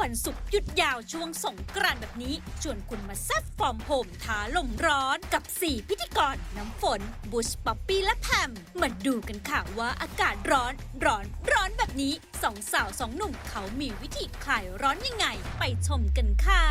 วันศุกร์หยุดยาวช่วงสงกรานต์แบบนี้ ชวนคุณมาแซ่บฟอร์มผมท้าลมร้อนกับ 4 พิธีกร น้ำฝน บุชป๊อปปี้และแพมมาดูกันค่ะว่าอากาศร้อนร้อนร้อนแบบนี้สองสาวสองหนุ่มเขามีวิธีคลายร้อนยังไง ไปชมกันค่ะ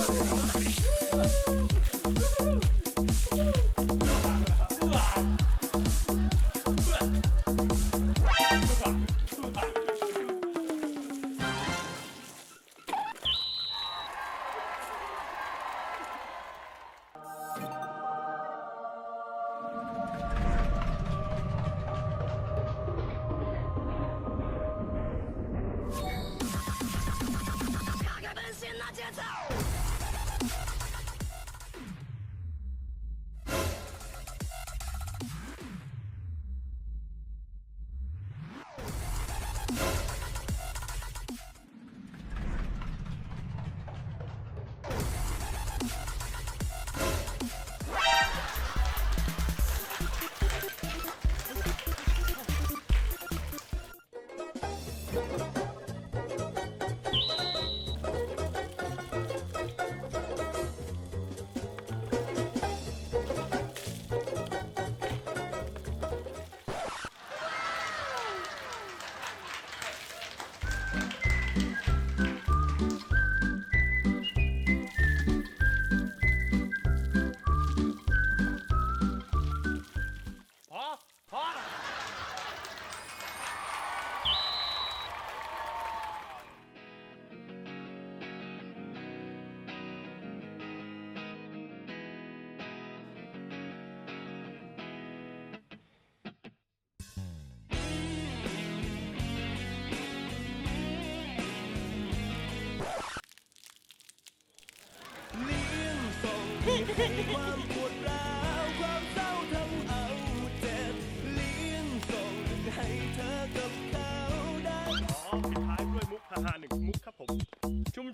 พ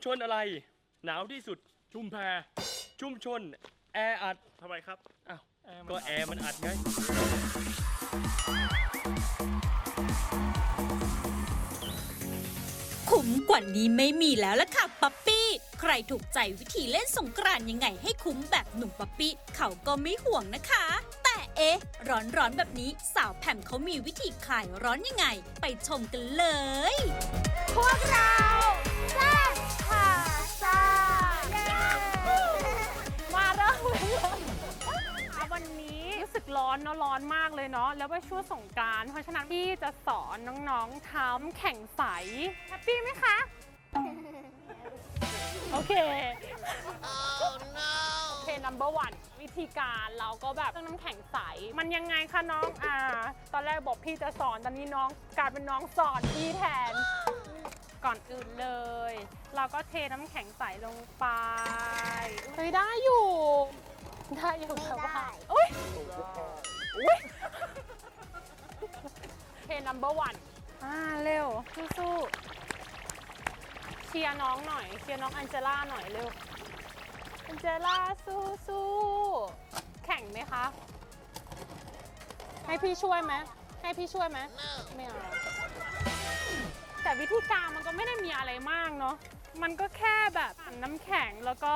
ชุมชนอะไร หนาวที่สุดชุมแพชุมชน แออัดทำไมครับอ้าวก็แอร์มันอัดไงคุ้มกว่านี้ไม่มีแล้วละค่ะป๊อปปี้ ใครถูกใจวิธีเล่นสงกรานต์ยังไงให้คุ้มแบบหนุ่มป๊อปปี้ เขาก็ไม่ห่วงนะคะ แต่เอ๊ะ ร้อนๆแบบนี้สาวแผ่มเขามีวิธีคลายร้อนยังไง ไปชมกันเลย พวกเราแซ่บ อนเนาะร้อนมากเลยเนาะแล้วว่าช่วงสงกรารเพราะฉะนั้นพี่จะสอนน้องๆทำแข่งใสแฮปปี้ไหมคะ โอเค โอเค number one วิธีการเราก็แบบต้องน้ำแข็งใส มันยังไงคะน้องอ่า ตอนแรกบอกพี่จะสอนตอนนี้น้องกลายเป็นน้องสอนพี่แทน ก่อนอื่นเลย เราก็เทน้ำแข็งใสลงไปเฮ้ยได้อยู่ ได้อยู่แต่ว่าอุ้ยอุ้ยเท number one อ่าเร็ว สู้ๆเชียร์น้องหน่อย เชียร์น้องอันเจล่าหน่อยเร็ว อันเจล่าสู้สู้แข่งไหมคะ ให้พี่ช่วยไหมให้พี่ช่วยไหมไม่เอาแต่วิธีการมันก็ไม่ได้มีอะไรมากเนาะมันก็แค่แบบปั่นน้ำแข็งแล้วก็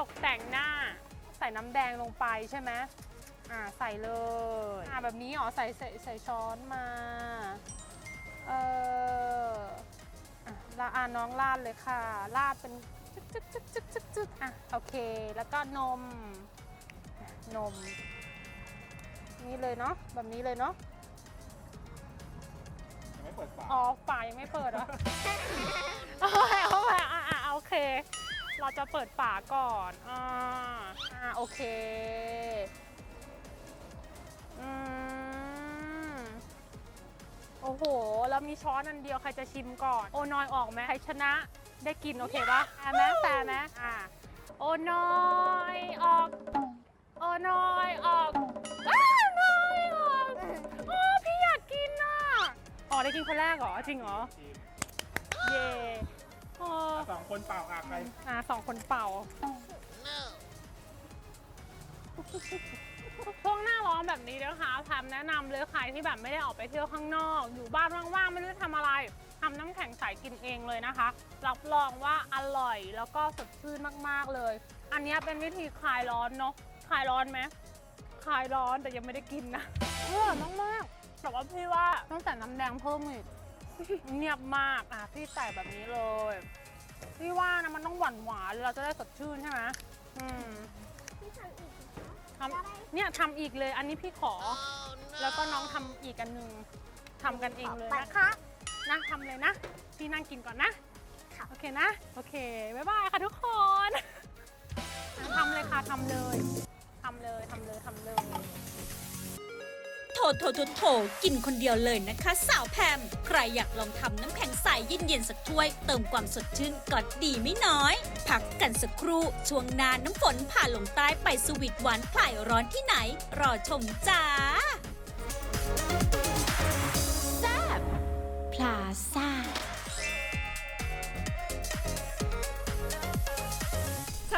ตกแต่งหน้าใส่น้ำแดงลงไปใช่ไหมอ่าใส่เลยอ่าแบบนี้เหรอใส่ใส่ใส่ช้อนมา เอออะแลาอ่าน้องลาดเลยค่ะลาดเป็นจึ๊กจึ๊กจึ๊กจึ๊กจึ๊กจึ๊กอะโอเค แล้วก็นมนม นี่เลยเนาะแบบนี้เลยเนาะยังไม่เปิดฝา อ๋อฝายังไม่เปิดเหรอ เอาไปเอาไปอะอะโอเค เราจะเปิดฝาก่อนอ่าอ่าโอเคอืมโอ้โห แล้วมีช้อนอันเดียวใครจะชิมก่อน โอนอยออกไหมใครชนะได้กินโอเคปะแฟร์ไหมแฟร์ไหมอ่าโอนอยออก โอนอยออกอ้าวน้อยออกโอ้พี่อยากกินอะอ๋อได้กินคนแรกเหรอจริงเหรอ เย่โอ้ สองคนเปล่าอะใครอ่าสองคนเป่าช่วงหน้าร้อนแบบนี้นะคะแพมแนะนำเลยใครที่แบบไม่ได้ออกไปเที่ยวข้างนอก อยู่บ้านว่างๆไม่รู้จะทำอะไรทำน้ำแข็งใสกินเองเลยนะคะ รับรองว่าอร่อยแล้วก็สดชื่นมากๆเลย อันเนี้ยเป็นวิธีคลายร้อนเนาะคลายร้อนไหมคลายร้อนแต่ยังไม่ได้กินนะอร่อยมากๆแต่ว่าพี่ว่าต้องใส่น้ำแดงเพิ่มอีกเงียบมากอะพี่ใส่แบบนี้เลย พี่ว่านะมันต้องหวานหวานๆเราจะได้สดชื่นใช่ไหมอืมทำเนี่ยทำอีกเลย อันนี้พี่ขอ แล้วก็น้องทำอีกอันหนึ่งทำกันเองเลยนะคะนะทำเลยนะ พี่นั่งกินก่อนนะ โอเคนะ โอเค บ๊ายบายค่ะทุกคนทำเลยค่ะทำเลยทำเลยทำเลยทำเลย โถโถโถโถกินคนเดียวเลยนะคะ สาวแพม ใครอยากลองทำน้ำแข็งใสเย็นๆสักถ้วย เติมความสดชื่นก็ดีไม่น้อย พักกันสักครู่ ช่วงนานน้ำฝนผ่านลงใต้ไปสวิตหวานคลายร้อนที่ไหน รอชมจ้าแซบพลาซ่า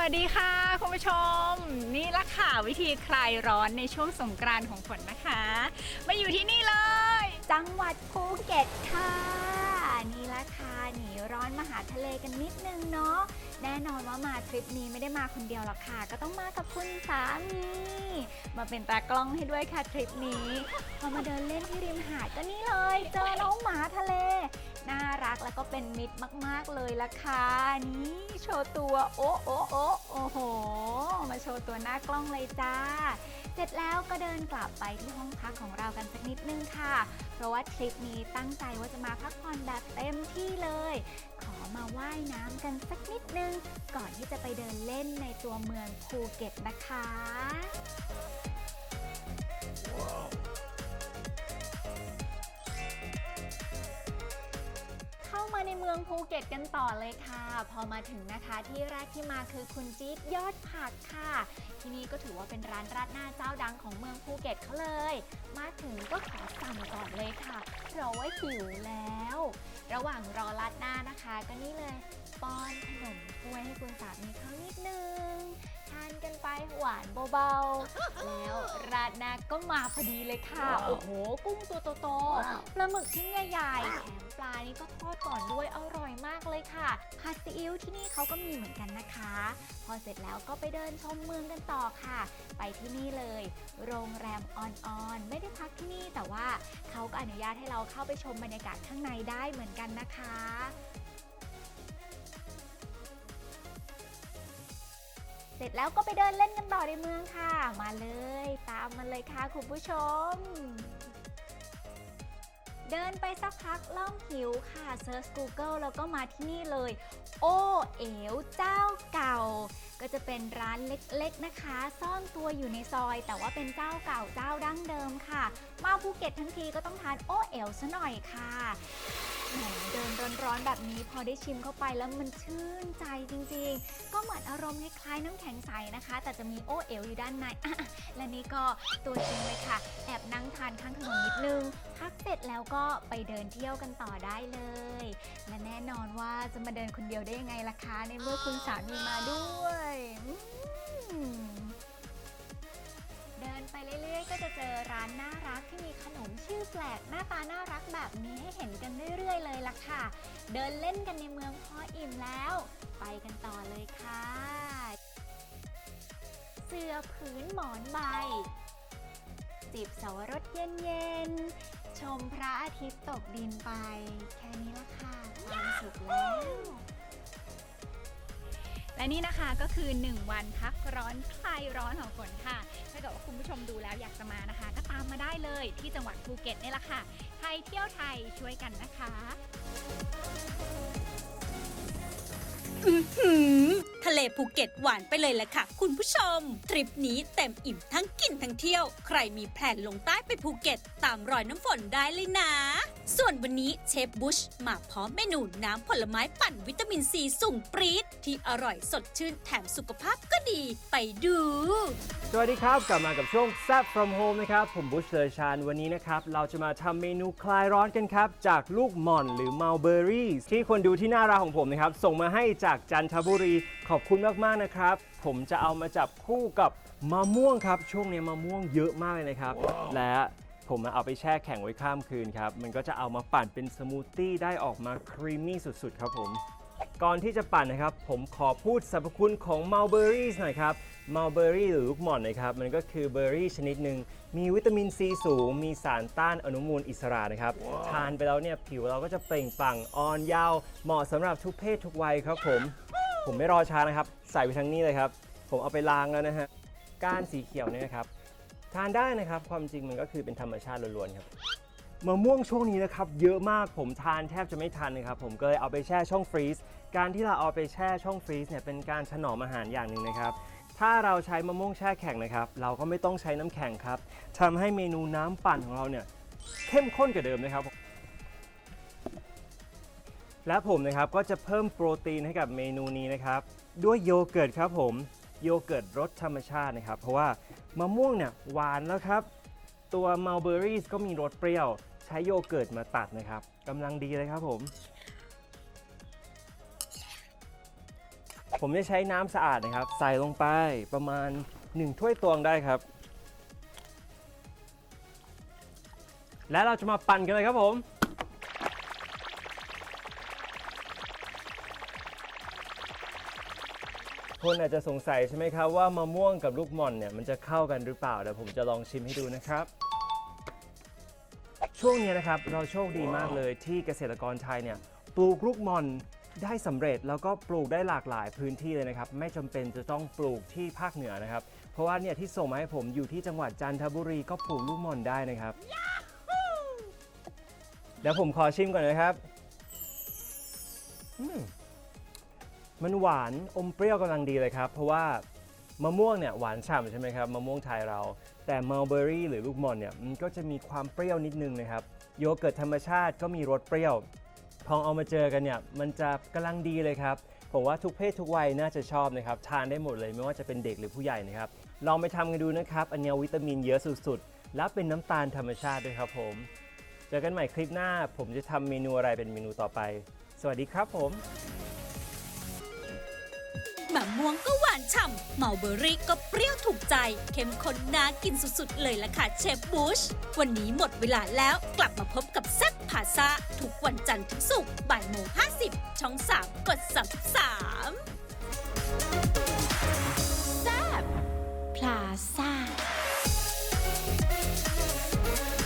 สวัสดีค่ะคุณผู้ชม นี่ละค่ะวิธีคลายร้อนในช่วงสงกรานต์ของฝนนะคะ มาอยู่ที่นี่เลย จังหวัดภูเก็ตค่ะ นี่ละค่ะหนีร้อนมาหาทะเลกันนิดนึงเนาะแน่นอนว่ามาทริปนี้ไม่ได้มาคนเดียวหรอกค่ะ ก็ต้องมากับคุณสามีมาเป็นตากล้องให้ด้วยค่ะทริปนี้พอมาเดินเล่นที่ริมหาดก็นี่เลย เจอน้องหมาทะเลน่ารักแล้วก็เป็นมิตรมาก ๆ เลยละค่ะนี่โชว์ตัว โอ้โอ้โอ้โอ้โห มาโชว์ตัวหน้ากล้องเลยจ้า เสร็จแล้วก็เดินกลับไปที่ห้องพักของเรากันสักนิดนึงค่ะ เพราะว่าทริปนี้ตั้งใจว่าจะมาพักผ่อนแบบเต็มที่เลย ขอมาว่ายน้ำกันสักนิดนึง ก่อนที่จะไปเดินเล่นในตัวเมืองภูเก็ตนะคะ มาในเมืองภูเก็ตกันต่อเลยค่ะ พอมาถึงนะคะที่แรกที่มาคือคุณจี๊ดยอดผักค่ะ ที่นี่ก็ถือว่าเป็นร้านราดหน้าเจ้าดังของเมืองภูเก็ตเขาเลย มาถึงก็ขอสั่งก่อนเลยค่ะ เพราะว่าหิวแล้ว ระหว่างรอราดหน้านะคะ ก็นี่เลยป้อนขนมถ้วยให้คุณสามีเขานิดนึงทานกันไปหวานเบาๆ แล้วราดหน้าก็มาพอดีเลยค่ะ โอ้โห กุ้งตัวโตๆปลา หมึกชิ้นใหญ่ๆแถมปลานี่ก็ทอดก่อนด้วยอร่อยมากเลยค่ะผัดซีอิ๊วที่นี่เขาก็มีเหมือนกันนะคะ พอเสร็จแล้วก็ไปเดินชมเมืองกันต่อค่ะ ไปที่นี่เลย โรงแรมออนออนไม่ได้พักที่นี่แต่ว่าเขาก็อนุญาตให้เราเข้าไปชมบรรยากาศข้างในได้เหมือนกันนะคะเสร็จแล้วก็ไปเดินเล่นกันต่อในเมืองค่ะ มาเลย ตามมาเลยค่ะคุณผู้ชม เดินไปสักพักเริ่มหิวค่ะเซิร์ช Google แล้วก็มาที่นี่เลย โอเอ๋วเจ้าเก่า ก็จะเป็นร้านเล็กๆนะคะ ซ่อนตัวอยู่ในซอย แต่ว่าเป็นเจ้าเก่าเจ้าดั้งเดิมค่ะ มาภูเก็ตทั้งทีก็ต้องทานโอเอ๋วซะหน่อยค่ะ เดินร้อนๆแบบนี้พอได้ชิมเข้าไปแล้วมันชื่นใจจริงๆ ก็เหมือนอารมณ์คล้ายๆน้ำแข็งใสนะคะ แต่จะมีโอเอ๋วอยู่ด้านในอะและนี่ก็ตัวจริงเลยค่ะ แอบนั่งทานข้างถนนนิดนึง พักเสร็จแล้วก็ไปเดินเที่ยวกันต่อได้เลย และแน่นอนว่าจะมาเดินคนเดียวได้ยังไงล่ะคะ ในเมื่อคุณสามีมาด้วย อืม ไปเรื่อยๆ ก็จะเจอร้านน่ารักที่มีขนมชื่อแปลกหน้าตาน่ารักแบบนี้ให้เห็นกันเรื่อยๆ เลยล่ะค่ะ เดินเล่นกันในเมืองพออิ่มแล้ว ไปกันต่อเลยค่ะ เสื้อผืนหมอนใบจิบสวรสเย็นๆ ชมพระอาทิตย์ตกดินไป แค่นี้ละค่ะความสุขแล้ว และนี่นะคะก็คือ 1 วันพักร้อนคลายร้อนของฝนค่ะ ถ้าเกิดว่าคุณผู้ชมดูแล้วอยากจะมานะคะ ก็ตามมาได้เลยที่จังหวัดภูเก็ตนี่แหละค่ะ ไทยเที่ยวไทยช่วยกันนะคะทะเลภูเก็ตหวานไปเลยแหละค่ะ คุณผู้ชม ทริปนี้เต็มอิ่มทั้งกินทั้งเที่ยว ใครมีแผนลงใต้ไปภูเก็ต ตามรอยน้ำฝนได้เลยนะ ส่วนวันนี้เชฟบุชมาพร้อมเมนูน้ำผลไม้ปั่นวิตามินซีสูงปรี๊ดที่อร่อยสดชื่นแถมสุขภาพก็ดีไปดู สวัสดีครับ กลับมากับช่วง s a p from home นะครับ ผมบุชเลอชานวันนี้นะครับ เราจะมาทำเมนูคลายร้อนกันครับ จากลูกหม่อนหรือ mulberries ที่คนดูที่หน้าร้านของผมนะครับ ส่งมาให้จากจันทบุรีขอบคุณมาก ๆ นะครับ ผมจะเอามาจับคู่กับมะม่วงครับ ช่วงนี้มะม่วงเยอะมากเลยนะครับ และ ผมเอาไปแช่แข็งไว้ข้ามคืนครับ มันก็จะเอามาปั่นเป็นสมูทตี้ได้ออกมาครีมมี่สุดๆ ครับผม ก่อนที่จะปั่นนะครับ ผมขอพูดสรรพคุณของ mulberries หน่อยครับ mulberry หรือลูกหม่อนนะครับ มันก็คือเบอร์รี่ชนิดหนึ่งมีวิตามินซีสูง มีสารต้านอนุมูลอิสระนะครับ ทานไปแล้วเนี่ยผิวเราก็จะเปล่งปลั่งอ่อนเยาว์เหมาะสำหรับทุกเพศทุกวัยครับผม ผมไม่รอช้านะครับ ใส่ไปทั้งนี้เลยครับ ผมเอาไปล้างแล้วนะฮะก้านสีเขียวเนี่ยนะครับ ทานได้นะครับ ความจริงมันก็คือเป็นธรรมชาติล้วนๆครับมะม่วงช่วงนี้นะครับเยอะมากผมทานแทบจะไม่ทันนะครับผมก็เลยเอาไปแช่ช่องฟรีซการที่เราเอาไปแช่ช่องฟรีซเนี่ยเป็นการถนอมอาหารอย่างหนึ่งนะครับ ถ้าเราใช้มะม่วงแช่แข็งนะครับ เราก็ไม่ต้องใช้น้ำแข็งครับทำให้เมนูน้ำปั่นของเราเนี่ยเข้มข้นกว่าเดิมนะครับ และผมนะครับก็จะเพิ่มโปรตีนให้กับเมนูนี้นะครับ ด้วยโยเกิร์ตครับผม โยเกิร์ตรสธรรมชาตินะครับ เพราะว่ามะม่วงเนี่ยหวานแล้วครับ ตัวมัลเบอรี่ก็มีรสเปรี้ยว ใช้โยเกิร์ตมาตัดนะครับกำลังดีเลยครับผม ผมจะใช้น้ำสะอาดนะครับ ใส่ลงไปประมาณ 1 ถ้วยตวงได้ครับ และเราจะมาปั่นกันเลยครับผม คนอาจจะสงสัยใช่ไหมครับว่ามะม่วงกับลูกหม่อนเนี่ยมันจะเข้ากันหรือเปล่าเดี๋ยวผมจะลองชิมให้ดูนะครับ ช่วงนี้นะครับเราโชคดีมากเลยที่เกษตรกรไทยเนี่ยปลูกลูกหม่อนได้สำเร็จแล้วก็ปลูกได้หลากหลายพื้นที่เลยนะครับ ไม่จำเป็นจะต้องปลูกที่ภาคเหนือนะครับ เพราะว่าเนี่ยที่ส่งมาให้ผมอยู่ที่จังหวัดจันทบุรีก็ปลูกลูกหม่อนได้นะครับเดี๋ยวผมขอชิมก่อนนะครับ อืม มันหวานอมเปรี้ยวกำลังดีเลยครับ เพราะว่ามะม่วงเนี่ยหวานฉ่ำใช่ไหมครับมะม่วงไทยเรา แต่มัลเบอรี่หรือลูกมอนเนี่ยมันก็จะมีความเปรี้ยวนิดนึงนะครับโยเกิร์ตธรรมชาติก็มีรสเปรี้ยวพอเอามาเจอกันเนี่ยมันจะกำลังดีเลยครับผมว่าทุกเพศทุกวัยน่าจะชอบนะครับทานได้หมดเลยไม่ว่าจะเป็นเด็กหรือผู้ใหญ่นะครับลองไปทำกันดูนะครับอันเนี้วิตามินเยอะสุดๆและเป็นน้ำตาลธรรมชาติด้วยครับผมเจอกันใหม่คลิปหน้า ผมจะทำเมนูอะไรเป็นเมนูต่อไป สวัสดีครับผม มะม่วงก็หวานฉ่ำเมาเบอรี่ก็เปรี้ยวถูกใจ เข้มข้นน่ากินสุดๆ เลยล่ะค่ะเชฟบูช วันนี้หมดเวลาแล้วกลับมาพบกับแซ่บพาซาทุกวันจันทร์ถึงศุกร์บ่ายโมง50ช่อง3กด33พลาซ่า